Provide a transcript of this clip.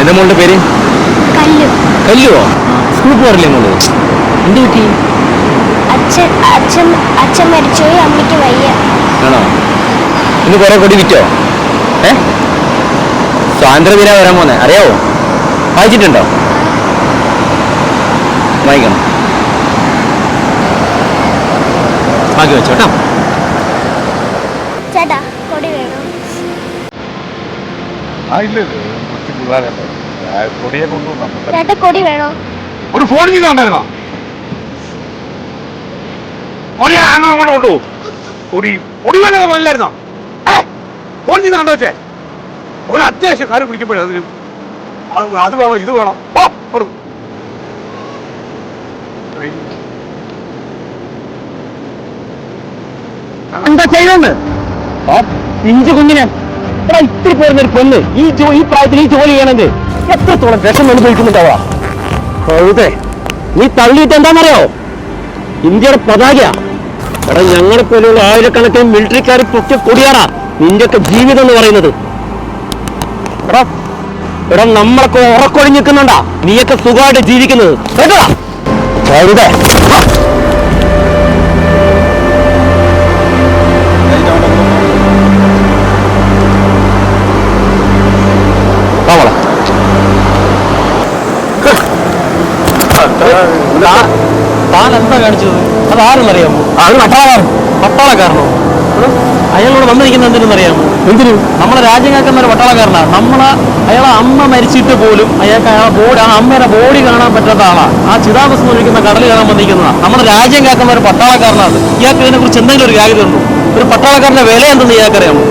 എന്താ മോളുടെ പേര്? കല്ലു. കല്ലുവോ? സ്കൂൾ പോകാറില്ലേ മോൾ? എന്ത് പറ്റി? അച്ഛൻ അച്ഛൻ അച്ഛൻ മരിച്ചുപോയി അമ്മയ്ക്ക് വയ്യ. ആണോ? ഇന്ന് കുറെ കൊടി വിറ്റോ? ഏ? സ്വാതന്ത്ര്യദിന വരാൻ പോന്നെ. അറിയാവോ? വായിച്ചിട്ടുണ്ടോ? വായിക്കണം. ബാക്കി വെച്ചോ കേട്ടോ. ചേട്ടാ കൊടി വേണം? ആ ഇല്ല. കൊടിയെ കൊണ്ടുവന്നു. കൊടി വേണോ? ഒരു ഫോൺ അങ്ങ് അങ്ങോട്ട് കൊണ്ടു കൊടി കൊടി വേണ്ട പോലില്ലായിരുന്നോ ഫോൺ ചെയ്ത് കണ്ടോ വെച്ചേ ഒരു അത്യാവശ്യം കാര്യം വിളിക്കുമ്പോഴേ അതിന് അത് വേണം? ഇത് വേണം? എന്താ ചെയ്യുന്നത് ഇഞ്ചു കുഞ്ഞിനെ എടാ ഇത്തിരി പോരുന്ന ഒരു പെണ്ണ്. ഈ ജോ ഈ പ്രായത്തിൽ ഈ ജോലി ചെയ്യണത് എത്രത്തോളം വിഷം അനുഭവിക്കുന്നുണ്ടാവാ? നീ തള്ളിയിട്ട് എന്താണെന്നറിയോ? ഇന്ത്യയുടെ പതാകയാ. എടാ ഞങ്ങളെ പോലെയുള്ള ആയിരക്കണക്കിന് മിലിറ്ററിക്കാർ പൊക്കെ കൊടിയാടാ നിന്റെയൊക്കെ ജീവിതം എന്ന് പറയുന്നത്. എടാ എടാ നമ്മളൊക്കെ ഉറക്കൊഴിഞ്ഞിക്കുന്നുണ്ടാ നീയൊക്കെ സുഖമായിട്ട് ജീവിക്കുന്നത്. കേട്ടോ? കഴുതേ താൻ എന്താ കാണിച്ചത്? അത് ആരെന്നറിയാമോ? പട്ടാളക്കാരനോ അയാളോട് വന്നിരിക്കുന്ന എന്തിനെന്നറിയാമോ എന്തിനു? നമ്മളെ രാജ്യം കേൾക്കുന്ന ഒരു പട്ടാളക്കാരനാണ്. നമ്മളെ അയാളെ അമ്മ മരിച്ചിട്ട് പോലും അയാൾക്ക് അയാളെ ബോഡി ആ അമ്മയുടെ ബോഡി കാണാൻ പറ്റാത്ത ആളാണ് ആ ചിതാഭസ്മം ഒഴിക്കുന്ന കടൽ കാണാൻ വന്നിരിക്കുന്നതാണ് നമ്മുടെ രാജ്യം കേൾക്കുന്ന ഒരു പട്ടാളക്കാരനാണ്. ഇയാൾക്ക് ഇതിനെ കുറിച്ച് എന്തെങ്കിലും ഒരു കാര്യമുണ്ടോ ഒരു പട്ടാളക്കാരന്റെ വില എന്തെന്ന് ഇയാൾക്കറിയാമോ?